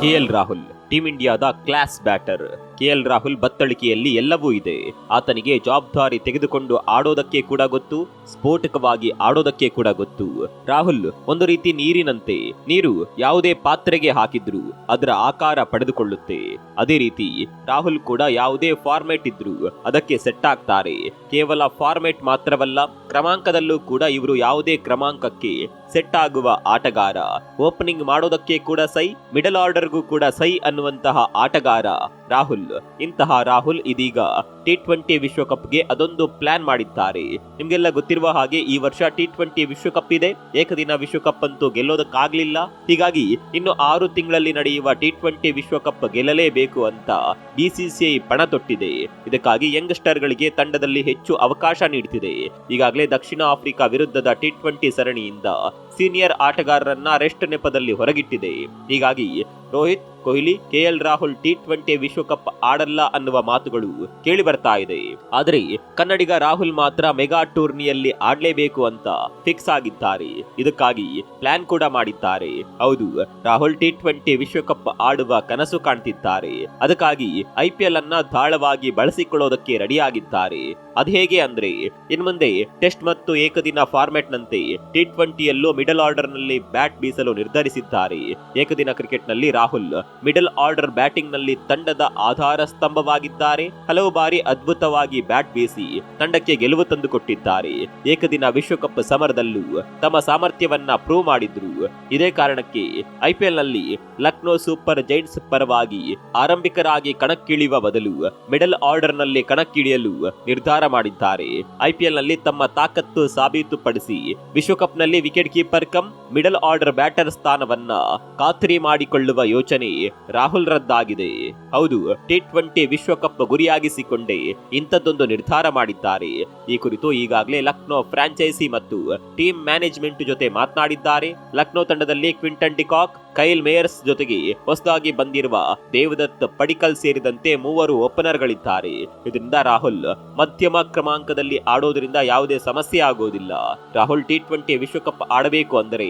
KL Rahul team ಇಂಡಿಯಾದ class batter KL Rahul ಬತ್ತಳಿಕೆಯಲ್ಲಿ ಎಲ್ಲವೂ ಇದೆ. ಆತನಿಗೆ ಜವಾಬ್ದಾರಿ ತೆಗೆದುಕೊಂಡು ಆಡೋದಕ್ಕೆ ಕೂಡ ಗೊತ್ತು, ಸ್ಫೋಟಕವಾಗಿ ಆಡೋದಕ್ಕೆ ಕೂಡ ಗೊತ್ತು. ರಾಹುಲ್, ಒಂದು ರೀತಿ ನೀರಿನಂತೆ. ನೀರು ಯಾವುದೇ ಪಾತ್ರೆಗೆ ಹಾಕಿದ್ರು, ಅದರ ಆಕಾರ ಪಡೆದುಕೊಳ್ಳುತ್ತೆ. ಅದೇ ರೀತಿ, ರಾಹುಲ್ ಕೂಡ ಯಾವುದೇ ಫಾರ್ಮೆಟ್ ಇದ್ರು ಅದಕ್ಕೆ ಸೆಟ್ ಆಗ್ತಾರೆ. ಕೇವಲ ಫಾರ್ಮೆಟ್ ಮಾತ್ರವಲ್ಲ, ಕ್ರಮಾಂಕದಲ್ಲೂ ಕೂಡ ಇವರು ಯಾವುದೇ ಕ್ರಮಾಂಕಕ್ಕೆ ಸೆಟ್ ಆಗುವ ಆಟಗಾರ. ಓಪನಿಂಗ್ ಮಾಡೋದಕ್ಕೆ ಕೂಡ ಸೈ, ಮಿಡಲ್ ಆರ್ಡರ್ಗೂ ಕೂಡ ಸೈ ಅನ್ನುವಂತಹ ಆಟಗಾರ ರಾಹುಲ್. ಇಂತಹ ರಾಹುಲ್ ಇದೀಗ ಟಿ ಟ್ವೆಂಟಿ ವಿಶ್ವಕಪ್ಗೆ ಅದೊಂದು ಪ್ಲಾನ್ ಮಾಡಿದ್ದಾರೆ. ನಿಮ್ಗೆಲ್ಲ ಗೊತ್ತಿರುವ ಹಾಗೆ ಈ ವರ್ಷ ಟಿ ಟ್ವೆಂಟಿ ವಿಶ್ವಕಪ್ ಇದೆ. ಏಕದಿನ ವಿಶ್ವಕಪ್ ಅಂತೂ ಗೆಲ್ಲೋದಕ್ಕಾಗ್ಲಿಲ್ಲ. ಹೀಗಾಗಿ ಇನ್ನು ಆರು ತಿಂಗಳಲ್ಲಿ ನಡೆಯುವ ಟಿ ಟ್ವೆಂಟಿ ವಿಶ್ವಕಪ್ ಗೆಲ್ಲಲೇಬೇಕು ಅಂತ ಬಿಸಿಸಿಐ ಪಣ ತೊಟ್ಟಿದೆ. ಇದಕ್ಕಾಗಿ ಯಂಗ್ಸ್ಟರ್ಗಳಿಗೆ ತಂಡದಲ್ಲಿ ಹೆಚ್ಚು ಅವಕಾಶ ನೀಡುತ್ತಿದೆ ಈಗಾಗಲೇ ದಕ್ಷಿಣ ಆಫ್ರಿಕಾ ವಿರುದ್ಧದ ಟಿ ಟ್ವೆಂಟಿ ಸರಣಿಯಿಂದ ಸೀನಿಯರ್ ಆಟಗಾರರನ್ನ ರೆಸ್ಟ್ ನೆಪದಲ್ಲಿ ಹೊರಗಿಟ್ಟಿದೆ. ಹೀಗಾಗಿ Rohit Kohli, KL Rahul T twenty ವಿಶ್ವಕಪ್ ಆಡಲ್ಲ ಅನ್ನುವ ಮಾತುಗಳು ಕೇಳಿ ಬರ್ತಾ ಇದೆ. ಆದರೆ ಕನ್ನಡಿಗ ರಾಹುಲ್ ಮಾತ್ರ ಮೆಗಾ ಟೂರ್ನಿಯಲ್ಲಿ ಆಡ್ಲೇಬೇಕು ಅಂತ ಫಿಕ್ಸ್ ಆಗಿದ್ದಾರೆ. ಇದಕ್ಕಾಗಿ ಪ್ಲಾನ್ ಕೂಡ ಮಾಡಿದ್ದಾರೆ. ಹೌದು, ರಾಹುಲ್ ಟಿ ಟ್ವೆಂಟಿ ವಿಶ್ವಕಪ್ ಆಡುವ ಕನಸು ಕಾಣ್ತಿದ್ದಾರೆ. ಅದಕ್ಕಾಗಿ ಐಪಿಎಲ್ ಅನ್ನ ದಾಳವಾಗಿ ಬಳಸಿಕೊಳ್ಳೋದಕ್ಕೆ ರೆಡಿಯಾಗಿದ್ದಾರೆ. ಅದು ಹೇಗೆ ಅಂದ್ರೆ ಇನ್ಮುಂದೆ ಟೆಸ್ಟ್ ಮತ್ತು ಏಕದಿನ ಫಾರ್ಮೆಟ್ ನಂತೆ ಟಿ ಟ್ವೆಂಟಿಯಲ್ಲೂ ಮಿಡಲ್ ಆರ್ಡರ್ನಲ್ಲಿ ಬ್ಯಾಟ್ ಬೀಸಲು ನಿರ್ಧರಿಸಿದ್ದಾರೆ. ಏಕದಿನ ಕ್ರಿಕೆಟ್ನಲ್ಲಿ ರಾಹುಲ್ ಮಿಡಲ್ ಆರ್ಡರ್ ಬ್ಯಾಟಿಂಗ್ನಲ್ಲಿ ತಂಡದ ಆಧಾರ ಸ್ತಂಭವಾಗಿದ್ದಾರೆ. ಹಲವು ಬಾರಿ ಅದ್ಭುತವಾಗಿ ಬ್ಯಾಟ್ ಬೀಸಿ ತಂಡಕ್ಕೆ ಗೆಲುವು ತಂದುಕೊಟ್ಟಿದ್ದಾರೆ ಏಕದಿನ ವಿಶ್ವಕಪ್ ಸಮರದಲ್ಲೂ ತಮ್ಮ ಸಾಮರ್ಥ್ಯವನ್ನ ಪ್ರೂವ್ ಮಾಡಿದ್ರು. ಇದೇ ಕಾರಣಕ್ಕೆ ಐಪಿಎಲ್ನಲ್ಲಿ ಲಕ್ನೋ ಸೂಪರ್ ಜೈಂಟ್ಸ್ ಪರವಾಗಿ ಆರಂಭಿಕರಾಗಿ ಕಣಕ್ಕಿಳಿಯುವ ಬದಲು ಮಿಡಲ್ ಆರ್ಡರ್ನಲ್ಲಿ ಕಣಕ್ಕಿಳಿಯಲು ನಿರ್ಧಾರ ಮಾಡಿದ್ದಾರೆ. ಐಪಿಎಲ್ನಲ್ಲಿ ತಮ್ಮ ತಾಕತ್ತು ಸಾಬೀತುಪಡಿಸಿ ವಿಶ್ವಕಪ್ನಲ್ಲಿ wicket keeper cum middle order batter ಸ್ಥಾನವನ್ನ ಖಾತ್ರಿ ಮಾಡಿಕೊಳ್ಳುವ ಯೋಚನೆ ರಾಹುಲ್ ರದ್ದಾಗಿದೆ. ಹೌದು ಟಿ ಟ್ವೆಂಟಿ ವಿಶ್ವಕಪ್ ಗುರಿಯಾಗಿಸಿಕೊಂಡೇ. ಇಂಥದ್ದೊಂದು ನಿರ್ಧಾರ ಮಾಡಿದ್ದಾರೆ. ಈ ಕುರಿತು ಈಗಾಗಲೇ ಲಕ್ನೋ ಫ್ರಾಂಚೈಸಿ ಮತ್ತು ಟೀಮ್ ಮ್ಯಾನೇಜ್ಮೆಂಟ್ ಜೊತೆ ಮಾತನಾಡಿದ್ದಾರೆ. ಲಕ್ನೋ ತಂಡದಲ್ಲಿ ಕ್ವಿಂಟನ್ ಡಿಕಾಕ್, ಕೈಲ್ ಮೇಯರ್ಸ್ ಜೊತೆಗೆ ಹೊಸದಾಗಿ ಬಂದಿರುವ ದೇವದತ್ ಪಡಿಕಲ್ ಸೇರಿದಂತೆ ಮೂವರು ಓಪನರ್ಗಳಿದ್ದಾರೆ. ಇದರಿಂದ ರಾಹುಲ್ ಮಧ್ಯಮ ಕ್ರಮಾಂಕದಲ್ಲಿ ಆಡೋದ್ರಿಂದ ಯಾವುದೇ ಸಮಸ್ಯೆ ಆಗೋದಿಲ್ಲ. ರಾಹುಲ್ ಟಿ ಟ್ವೆಂಟಿ ವಿಶ್ವಕಪ್ ಆಡಬೇಕು ಅಂದರೆ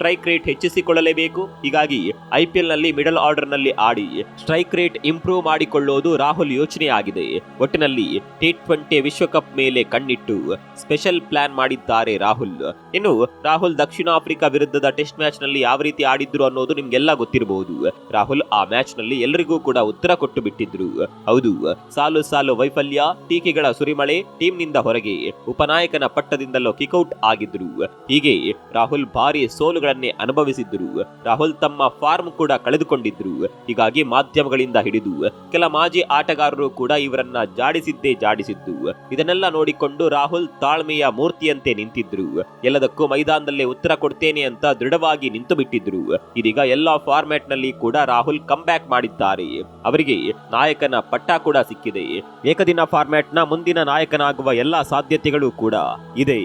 ಸ್ಟ್ರೈಕ್ ರೇಟ್ ಹೆಚ್ಚಿಸಿಕೊಳ್ಳಲೇಬೇಕು. ಹೀಗಾಗಿ ಐಪಿಎಲ್ನಲ್ಲಿ ಮಿಡಲ್ ಆರ್ಡರ್ನಲ್ಲಿ ಆಡಿ ಸ್ಟ್ರೈಕ್ ರೇಟ್ ಇಂಪ್ರೂವ್ ಮಾಡಿಕೊಳ್ಳೋದು ರಾಹುಲ್ ಯೋಚನೆ ಆಗಿದೆ ಒಟ್ಟಿನಲ್ಲಿ ಟಿ ಟ್ವೆಂಟಿ ವಿಶ್ವಕಪ್ ಮೇಲೆ ಕಣ್ಣಿಟ್ಟು ಸ್ಪೆಷಲ್ ಪ್ಲಾನ್ ಮಾಡಿದ್ದಾರೆ ರಾಹುಲ್. ಇನ್ನು ರಾಹುಲ್ ದಕ್ಷಿಣ ಆಫ್ರಿಕಾ ವಿರುದ್ಧದ ಟೆಸ್ಟ್ ಮ್ಯಾಚ್ನಲ್ಲಿ ಯಾವ ರೀತಿ ಆಡಿದ್ರು ಅನ್ನೋದು ನಿಮ್ಗೆಲ್ಲ ಗೊತ್ತಿರಬಹುದು. ರಾಹುಲ್ ಆ ಮ್ಯಾಚ್ನಲ್ಲಿ ಎಲ್ಲರಿಗೂ ಕೂಡ ಉತ್ತರ ಕೊಟ್ಟು ಬಿಟ್ಟಿದ್ರು. ಹೌದು, ಸಾಲು ಸಾಲು ವೈಫಲ್ಯ, ಟೀಕೆಗಳ ಸುರಿಮಳೆ ಟೀಮ್ನಿಂದ ಹೊರಗೆ ಉಪನಾಯಕನ ಪಟ್ಟದಿಂದಲೂ ಕಿಕೌಟ್ ಆಗಿದ್ರು. ಹೀಗೆ ರಾಹುಲ್ ಭಾರಿ ಸೋಲುಗಳನ್ನೇ ಅನುಭವಿಸಿದ್ರು ರಾಹುಲ್ ತಮ್ಮ ಫಾರ್ಮ್ ಕೂಡ ಕಳೆದುಕೊಂಡಿದ್ರು. ಹೀಗಾಗಿ ಮಾಧ್ಯಮಗಳಿಂದ ಹಿಡಿದು ಕೆಲ ಮಾಜಿ ಆಟಗಾರರು ಕೂಡ ಇವರನ್ನ ಜಾಡಿಸಿದ್ದೇ ಜಾಡಿಸಿದ್ದು. ಇದನ್ನೆಲ್ಲ ನೋಡಿಕೊಂಡು ರಾಹುಲ್ ತಾಳ್ಮೆಯ ಮೂರ್ತಿಯಂತೆ ನಿಂತಿದ್ರು. ಎಲ್ಲದಕ್ಕೂ ಮೈದಾನದಲ್ಲೇ ಉತ್ತರ ಕೊಡ್ತೇನೆ ಅಂತ ದೃಢವಾಗಿ ನಿಂತು ಬಿಟ್ಟಿದ್ರು ಇದೀಗ ಎಲ್ಲಾ ಫಾರ್ಮ್ಯಾಟ್ನಲ್ಲಿ ಕೂಡ ರಾಹುಲ್ ಕಮ್ ಬ್ಯಾಕ್ ಮಾಡಿದ್ದಾರೆ. ಅವರಿಗೆ ನಾಯಕನ ಪಟ್ಟ ಕೂಡ ಸಿಕ್ಕಿದೆ. ಏಕದಿನ ಫಾರ್ಮ್ಯಾಟ್ನ ಮುಂದಿನ ನಾಯಕನಾಗುವ ಎಲ್ಲಾ ಸಾಧ್ಯತೆಗಳು ಕೂಡ ಇದೆ.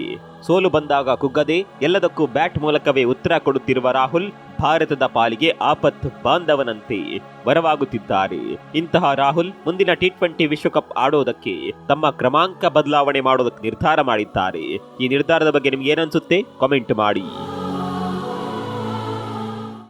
ಸೋಲು ಬಂದಾಗ ಕುಗ್ಗದೆ ಎಲ್ಲದಕ್ಕೂ ಬ್ಯಾಟ್ ಮೂಲಕವೇ ಉತ್ತರ ಕೊಡುತ್ತಿರುವ ರಾಹುಲ್ ಭಾರತದ ಪಾಲಿಗೆ ಆಪತ್ ಬಾಂಧವನಂತೆ ಬರವಾಗುತ್ತಿದ್ದಾರೆ ಇಂತಹ ರಾಹುಲ್ ಮುಂದಿನ ಟಿ ಟ್ವೆಂಟಿ ವಿಶ್ವಕಪ್ ಆಡೋದಕ್ಕೆ ತಮ್ಮ ಕ್ರಮಾಂಕ ಬದಲಾವಣೆ ಮಾಡೋದಕ್ಕೆ ನಿರ್ಧಾರ ಮಾಡಿದ್ದಾರೆ. ಈ ನಿರ್ಧಾರದ ಬಗ್ಗೆ ನಿಮ್ಗೆ ಏನನ್ಸುತ್ತೆ ಕಾಮೆಂಟ್ ಮಾಡಿ.